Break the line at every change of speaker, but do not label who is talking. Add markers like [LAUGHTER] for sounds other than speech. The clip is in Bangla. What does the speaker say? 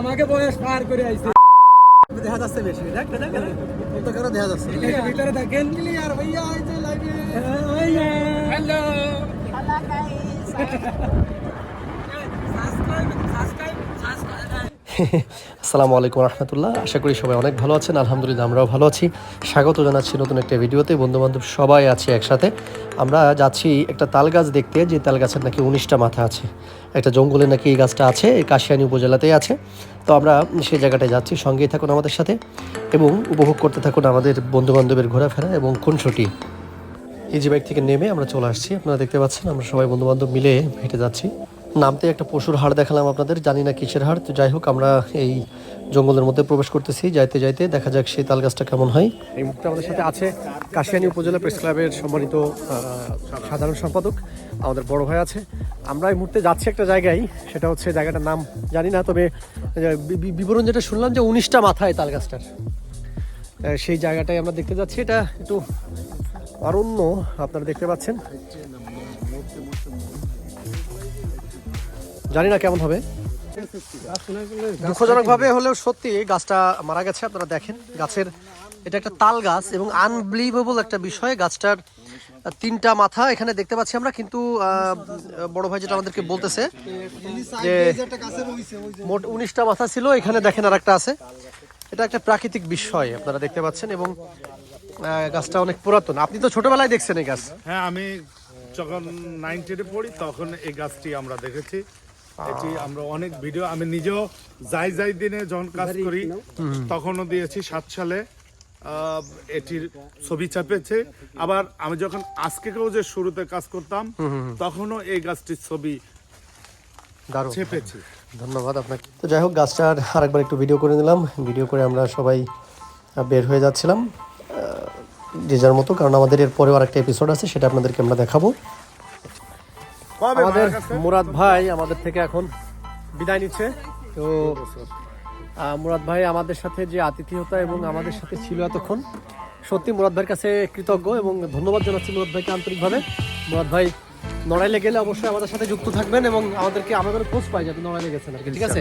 আমাকে বয়স পার করে আইছে।
দেখা যাচ্ছে বেশি দেখ দেখ দেখ। করে দেখা যাচ্ছে।
ভিতরে দেখেন ক্লিয়ার ভাইয়া আইছে লাইভে হ্যালো। [LAUGHS]
আসসালামু আলাইকুম রহমতুল্লাহ। আশা করি সবাই অনেক ভালো আছেন। আলহামদুলিল্লাহ, আমরাও ভালো আছি। স্বাগত জানাচ্ছি নতুন একটা ভিডিওতে। বন্ধুবান্ধব সবাই আছে একসাথে। আমরা যাচ্ছি একটা তাল গাছ দেখতে। যে তাল গাছের নাকি উনিশটা মাথা আছে। একটা জঙ্গলে নাকি এই গাছটা আছে, এই কাশিয়ানি উপজেলাতেই আছে। তো আমরা সেই জায়গাটায় যাচ্ছি। সঙ্গেই থাকুন আমাদের সাথে এবং উপভোগ করতে থাকুন আমাদের বন্ধুবান্ধবের ঘোরাফেরা এবং খুনসুটি। ইজি বাইক থেকে নেমে আমরা চলে আসছি। আপনারা দেখতে পাচ্ছেন, আমরা সবাই বন্ধুবান্ধব মিলে হেঁটে যাচ্ছি। নামতে একটা পশুর হাড় দেখালাম আপনাদের, জানি না কিসের হাড়। তো যাই হোক, আমরা এই জঙ্গলের মধ্যে প্রবেশ করতেছি, যাইতে যাইতে দেখা যাক সেই তাল গাছটা কেমন হয়। এই মুহূর্তে আমাদের সাথে আছে কাশিয়ানী উপজেলা প্রেস ক্লাবের সম্মানিত সাধারণ সম্পাদক, আমাদের বড় ভাই আছে। আমরা এই মুহূর্তে যাচ্ছি একটা জায়গায়, সেটা হচ্ছে জায়গাটার নাম জানি না, তবে বিবরণ যেটা শুনলাম যে উনিশটা মাথায় তাল গাছটার সেই জায়গাটাই আমরা দেখতে যাচ্ছি, এটা একটু অরণ্য আপনারা দেখতে পাচ্ছেন। জানি না কেমন হবে। দুঃখজনক ভাবে হলেও সত্যি গাছটা মারা গেছে, আপনারা দেখেন। গাছের এটা একটা তাল গাছ এবং আনবিলিভেবল একটা বিষয়, গাছটার তিনটা মাথা এখানে দেখতে পাচ্ছি আমরা, কিন্তু বড় ভাই যেটা আমাদেরকে বলতেছে যে মোট উনিশটা মাথা ছিল, এখানে দেখেন আর একটা আছে। এটা একটা প্রাকৃতিক বিষয়, আপনারা দেখতে পাচ্ছেন এবং গাছটা অনেক পুরাতন। আপনি তো ছোটবেলায় দেখছেন এই গাছ।
হ্যাঁ আমি যখন নাইন টেনে পড়ি তখন এই গাছটি আমরা দেখেছি। এটি আমরা অনেক ভিডিও আমি নিজেও যাই যাই দিনে যখন কাজ করি তখনও দিয়েছি সাত সালে। আহ, এটির ছবি চাপেছে আবার আমি যখন আজকেও যে শুরুতে কাজ করতাম তখনও এই গাছটির ছবি চেপেছি
ধন্যবাদ আপনাকে। তো যাই হোক গাছটার আরেকবার একটু ভিডিও করে নিলাম। ভিডিও করে আমরা সবাই বের হয়ে যাচ্ছিলাম। যে যার মতো কারণ আমাদের এর পরেও আরেকটা এপিসোড আছে সেটা আপনাদেরকে আমরা দেখাবো। আমাদের মুরাদ ভাই আমাদের থেকে এখন বিদায় নিচ্ছে। তো মুরাদ ভাই আমাদের সাথে যে আতিথেয়তা এবং আমাদের সাথে ছিল এতক্ষণ সত্যি মুরাদ ভাইয়ের কাছে কৃতজ্ঞ এবং ধন্যবাদ জানাচ্ছি মুরাদ ভাইকে আন্তরিকভাবে। মুরাদ ভাই নড়াইলে গেলে অবশ্যই আমাদের সাথে যুক্ত থাকবেন এবং আমাদেরকে আমাদের খোঁজ পাই যাতে নড়াইলে গেছেন আর কি ঠিক আছে?